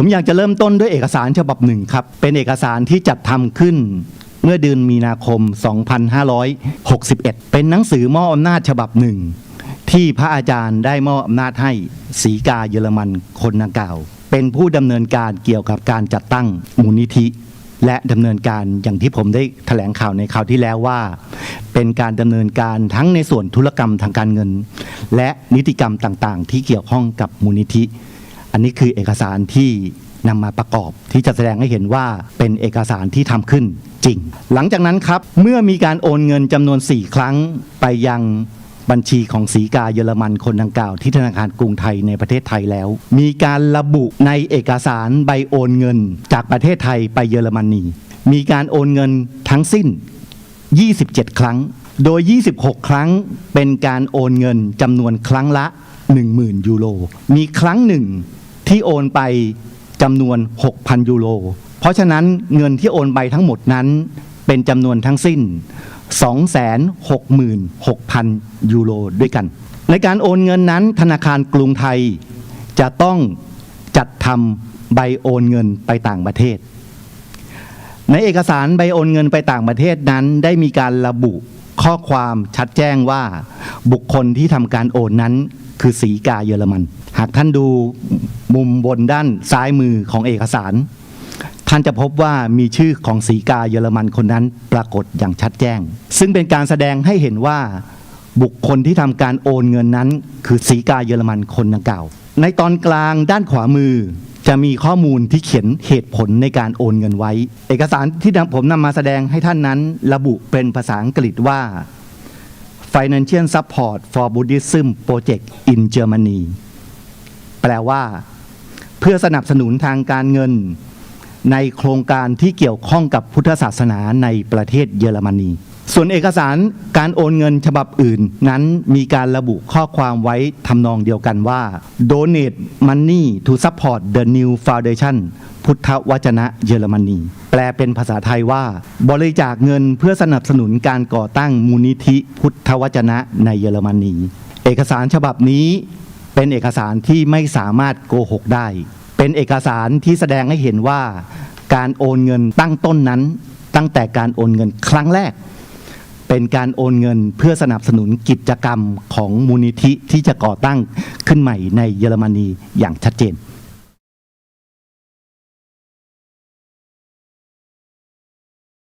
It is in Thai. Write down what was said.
ผมอยากจะเริ่มต้นด้วยเอกสารฉบับหนึ่งครับ เป็นเอกสารที่จัดทำขึ้นเมื่อเดือนมีนาคม 2561 เป็นหนังสือมอบอำนาจฉบับหนึ่ง ที่พระอาจารย์ได้มอบอำนาจให้สีกาเยอรมันคนดังกล่าว เป็นผู้ดำเนินการเกี่ยวกับการจัดตั้งมูลนิธิ และดำเนินการอย่างที่ผมได้แถลงข่าวในคราวที่แล้วว่า เป็นการดำเนินการทั้งในส่วนธุรกรรมทางการเงิน และนิติกรรมต่างๆ ที่เกี่ยวข้องกับมูลนิธิ อันนี้คือเอกสารที่นำมาประกอบที่จะแสดงให้เห็นว่าเป็นเอกสารที่ทำขึ้นจริง หลังจากนั้นครับเมื่อมีการโอนเงินจำนวน 4 ครั้งไปยังบัญชีของสีกาเยอรมันคนดังกล่าวที่ธนาคารกรุงไทยในประเทศไทยแล้ว มีการระบุในเอกสารใบโอนเงินจากประเทศไทยไปเยอรมนีมีการโอนเงินทั้งสิ้น 27 ครั้ง โดย 26 ครั้งเป็นการโอนเงินจำนวนครั้งละ 10,000 ยูโร มีครั้งหนึ่งที่โอนไปจำนวน 6,000 ยูโร เพราะฉะนั้นเงินที่โอนไปทั้งหมดนั้นเป็นจำนวนทั้งสิ้น 266,000 ยูโรด้วยกัน ในการโอนเงินนั้นธนาคารกรุงไทยจะต้องจัดทำใบโอนเงินไปต่างประเทศ ในเอกสารใบโอนเงินไปต่างประเทศนั้นได้มีการระบุข้อความชัดแจ้งว่าบุคคลที่ทำการโอนนั้น คือสีกาเยอรมัน หากท่านดูมุมบนด้านซ้ายมือของเอกสาร ท่านจะพบว่ามีชื่อของสีกาเยอรมันคนนั้นปรากฏอย่างชัดแจ้ง ซึ่งเป็นการแสดงให้เห็นว่าบุคคลที่ทำการโอนเงินนั้น คือสีกาเยอรมันคนดังกล่าว ในตอนกลางด้านขวามือจะมีข้อมูลที่เขียนเหตุผลในการโอนเงินไว้ เอกสารที่ผมนำมาแสดงให้ท่านนั้น ระบุเป็นภาษาอังกฤษว่า Financial Support for Buddhism Project in Germany แปลว่า เพื่อสนับสนุนทางการเงิน ในโครงการที่เกี่ยวข้องกับพุทธศาสนาในประเทศเยอรมนี ส่วนเอกสารการโอนเงินฉบับอื่นนั้นมีการระบุข้อความไว้ทำนองเดียวกันว่า donate money to support the new foundation พุทธวจนะเยอรมนี แปลเป็นภาษาไทยว่า บริจาคเงินเพื่อสนับสนุนการก่อตั้งมูลนิธิพุทธวจนะในเยอรมนี เอกสารฉบับนี้เป็นเอกสารที่ไม่สามารถโกหกได้ เป็นเอกสารที่แสดงให้เห็นว่า การโอนเงินตั้งต้นนั้น ตั้งแต่การโอนเงินครั้งแรก เป็นการโอนเงินเพื่อสนับสนุนกิจกรรมของมูลนิธิที่จะก่อตั้งขึ้นใหม่ในเยอรมนีอย่างชัดเจน